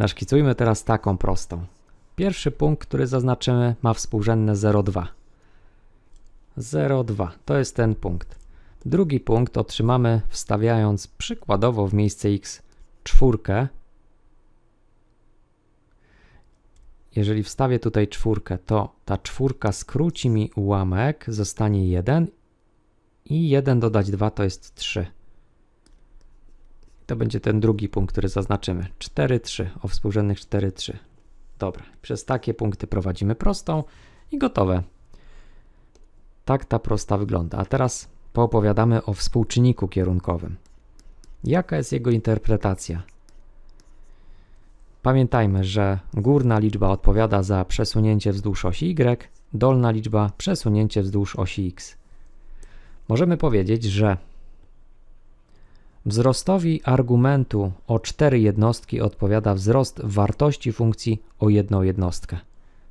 Naszkicujmy teraz taką prostą. Pierwszy punkt, który zaznaczymy, ma współrzędne 0,2. 0,2 to jest ten punkt. Drugi punkt otrzymamy wstawiając przykładowo w miejsce x czwórkę. Jeżeli wstawię tutaj czwórkę, to ta czwórka skróci mi ułamek, zostanie 1 i 1 dodać 2 to jest 3. To będzie ten drugi punkt, który zaznaczymy. 4, 3, o współrzędnych 4, 3. Dobra, przez takie punkty prowadzimy prostą i gotowe. Tak ta prosta wygląda. A teraz poopowiadamy o współczynniku kierunkowym. Jaka jest jego interpretacja? Pamiętajmy, że górna liczba odpowiada za przesunięcie wzdłuż osi y, dolna liczba przesunięcie wzdłuż osi x. Możemy powiedzieć, że wzrostowi argumentu o 4 jednostki odpowiada wzrost wartości funkcji o jedną jednostkę.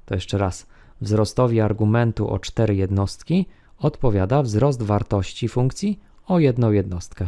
To jeszcze raz. Wzrostowi argumentu o 4 jednostki odpowiada wzrost wartości funkcji o jedną jednostkę.